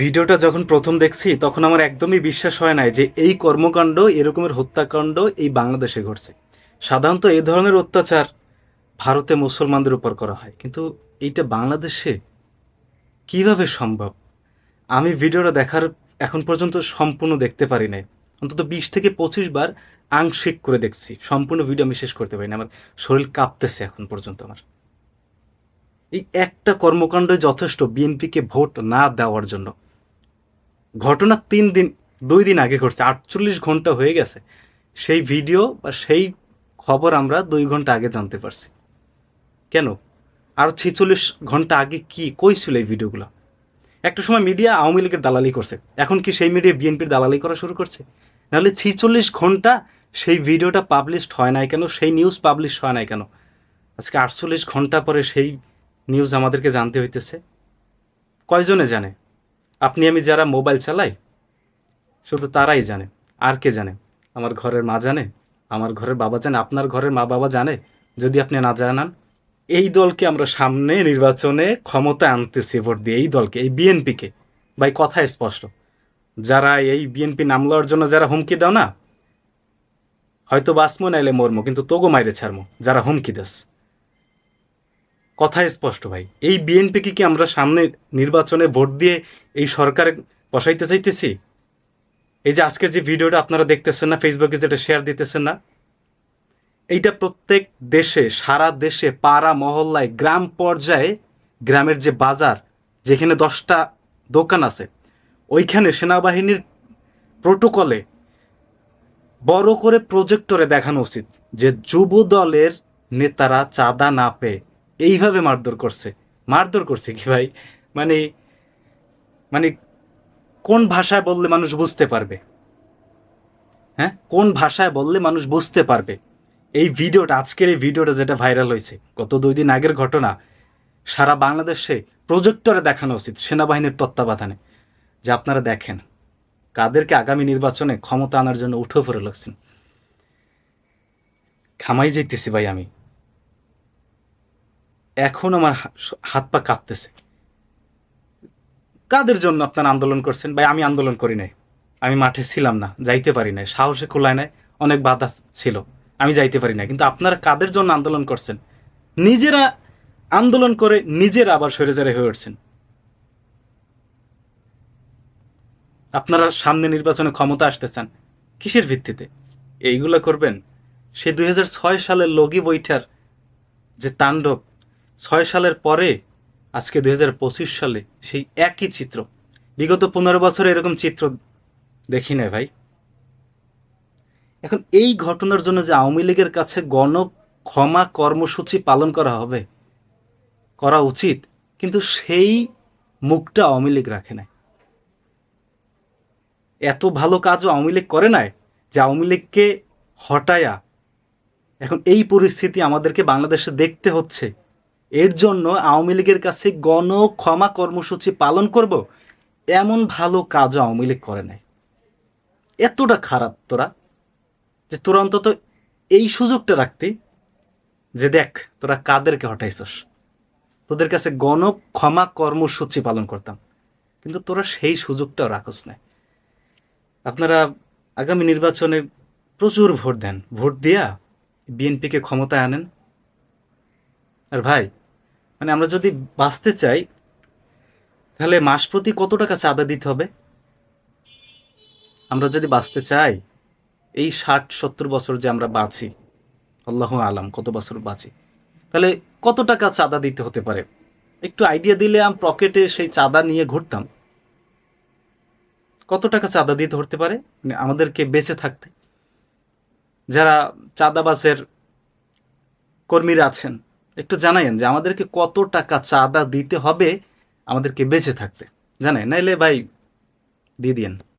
ভিডিওটা যখন প্রথম দেখছি, তখন আমার একদমই বিশ্বাস হয় নাই যে এই কর্মকাণ্ড, এরকমের হত্যাকাণ্ড এই বাংলাদেশে ঘটছে। সাধারণত এই ধরনের অত্যাচার ভারতে মুসলমানদের উপর করা হয়। কিন্তু এইটা বাংলাদেশে কীভাবে সম্ভব? আমি ভিডিওটা দেখার এখন পর্যন্ত সম্পূর্ণ দেখতে পারি নাই। অন্তত বিশ থেকে পঁচিশ বার আংশিক করে দেখছি। সম্পূর্ণ ভিডিও আমি শেষ করতে পারি না আমার শরীর কাঁপতেছে এখন পর্যন্ত আমার। এই একটা কর্মকাণ্ড যথেষ্ট। বিএনপিকে ভোট না দেওয়ার জন্য। ঘটনা তিন দিন, দুই দিন আগে ঘটছে, আটচল্লিশ ঘণ্টা হয়ে গেছে। সেই ভিডিও বা সেই খবর আমরা দুই ঘণ্টা আগে জানতে পারছি। কেন? আর ছেচল্লিশ ঘণ্টা আগে কি কই ছিল এই ভিডিওগুলো? একটা সময় মিডিয়া আওয়ামী লীগের দালালি করছে। এখন কি সেই মিডিয়া বিএনপির দালালি করা শুরু করছে? নাহলে ছেচল্লিশ ঘণ্টা সেই ভিডিওটা পাবলিশড হয় নাই কেন? সেই নিউজ পাবলিশ হয় নাই কেন? আজকে আটচল্লিশ ঘণ্টা পরে সেই নিউজ আমাদেরকে জানতে হইতেছে। কয়জনে জানে? আপনি আমি যারা মোবাইল চালাই, শুধু তারাই জানে। আর কে জানে? আমার ঘরের মা জানে, আমার ঘরের বাবা জানে, আপনার ঘরের মা বাবা জানে। যদি আপনি না জানান, এই দলকে আমরা সামনে নির্বাচনে ক্ষমতা আনতেছি ভোট দিয়ে, এই দলকে, এই বিএনপিকে। ভাই, কথা স্পষ্ট। যারা এই বিএনপি নাম লওয়ার জন্য যারা হুমকি দাও না, হয়তো বাসমো নাইলে মরমো, কিন্তু তোগো মাইরে ছাড়মো, যারা হুমকি দেস। কথা স্পষ্ট ভাই। এই বিএনপিকে কি আমরা সামনে নির্বাচনে ভোট দিয়ে এই সরকার বসাইতে চাইতেছি? এই যে আজকের যে ভিডিওটা আপনারা দেখতেছেন না ফেসবুকে যেটা শেয়ার দিতেছেন না, এইটা প্রত্যেক দেশে, সারা দেশে, পাড়া, মহল্লায়, গ্রাম পর্যায়ে, গ্রামের যে বাজার, যেখানে দশটা দোকান আছে, ওইখানে সেনাবাহিনীর প্রোটোকলে বড় করে প্রজেক্টরে দেখানো উচিত যে যুব দলের নেতারা চাঁদা না পেয়ে এইভাবে মারধর করছে। মারধর করছে কি ভাই? মানে মানে কোন ভাষায় বললে মানুষ বুঝতে পারবে? হ্যাঁ? কোন ভাষায় বললে মানুষ বুঝতে পারবে? এই ভিডিওটা, আজকের এই ভিডিওটা যেটা ভাইরাল হয়েছে, গত দুই দিন আগের ঘটনা, সারা বাংলাদেশে প্রজেক্টরে দেখানো উচিত সেনাবাহিনীর তত্ত্বাবধানে, যে আপনারা দেখেন, কাদেরকে আগামী নির্বাচনে ক্ষমতা আনার জন্য উঠে পড়ে লাগছেন। খামাই যাইতেছি ভাই আমি। এখন আমার হাত পা কাঁপতেছে। কাদের জন্য আপনারা আন্দোলন করছেন? ভাই, আমি আন্দোলন করি নাই। আমি মাঠে ছিলাম না, যাইতে পারি নাই। সাহসে খোলায় নাই, অনেক বাধা ছিল। আমি যাইতে পারি না কিন্তু আপনারা কাদের জন্য আন্দোলন করছেন? নিজেরা আন্দোলন করে নিজেরা আবার সরেজারে হয়ে উঠছেন। আপনারা সামনে নির্বাচনে ক্ষমতা আসতে চান কিসের ভিত্তিতে? এইগুলো করবেন? সে দুই সালের লগি বৈঠার যে তাণ্ডব ছয় সালের পরে, আজকে দুই হাজার পঁচিশ সালে, সেই একই চিত্র। বিগত পনেরো বছরে এরকম চিত্র দেখি না ভাই। এখন এই ঘটনার জন্য যে আওয়ামী লীগের কাছে গণ ক্ষমা কর্মসূচি পালন করা হবে, করা উচিত, কিন্তু সেই মুখটা আওয়ামী লীগ রাখে নাই। এত ভালো কাজও আওয়ামী লীগ করে নাই যে আওয়ামী লীগকে হটায়া এখন এই পরিস্থিতি আমাদেরকে বাংলাদেশে দেখতে হচ্ছে। এর জন্য আওয়ামী লীগের কাছে গণ ক্ষমা কর্মসূচি পালন করব, এমন ভালো কাজ আওয়ামী লীগ করে নাই। এতটা খারাপ তোরা, যে তোরা অন্তত এই সুযোগটা রাখতি যে দেখ তোরা কাদেরকে হটাইছস। তোদের কাছে গণ ক্ষমা কর্মসূচি পালন করতাম, কিন্তু তোরা সেই সুযোগটাও রাখস না আপনারা আগামী নির্বাচনে প্রচুর ভোট দেন। ভোট দিয়া বিএনপিকে ক্ষমতায় আনেন। আর ভাই মানে আমরা যদি বাঁচতে চাই, তাহলে মাস প্রতি কত টাকা চাঁদা দিতে হবে? আমরা যদি বাঁচতে চাই, এই ষাট, সত্তর বছর যে আমরা বাঁচি, আল্লাহ আলাম, কত বছর বাঁচি, তাহলে কত টাকা চাঁদা দিতে হতে পারে? একটু আইডিয়া দিলে আমি পকেটে সেই চাঁদা নিয়ে ঘুরতাম। কত টাকা চাঁদা দিতে হতে পারে? মানে আমাদেরকে বেঁচে থাকতে। যারা চাঁদাবাসের কর্মীরা আছেন একটু জানাইন যে আমাদেরকে কত টাকা চাঁদা দিতে হবে আমাদেরকে বেঁচে থাকতে। জানাই নাইলে ভাই দিয়ে দিয়েন।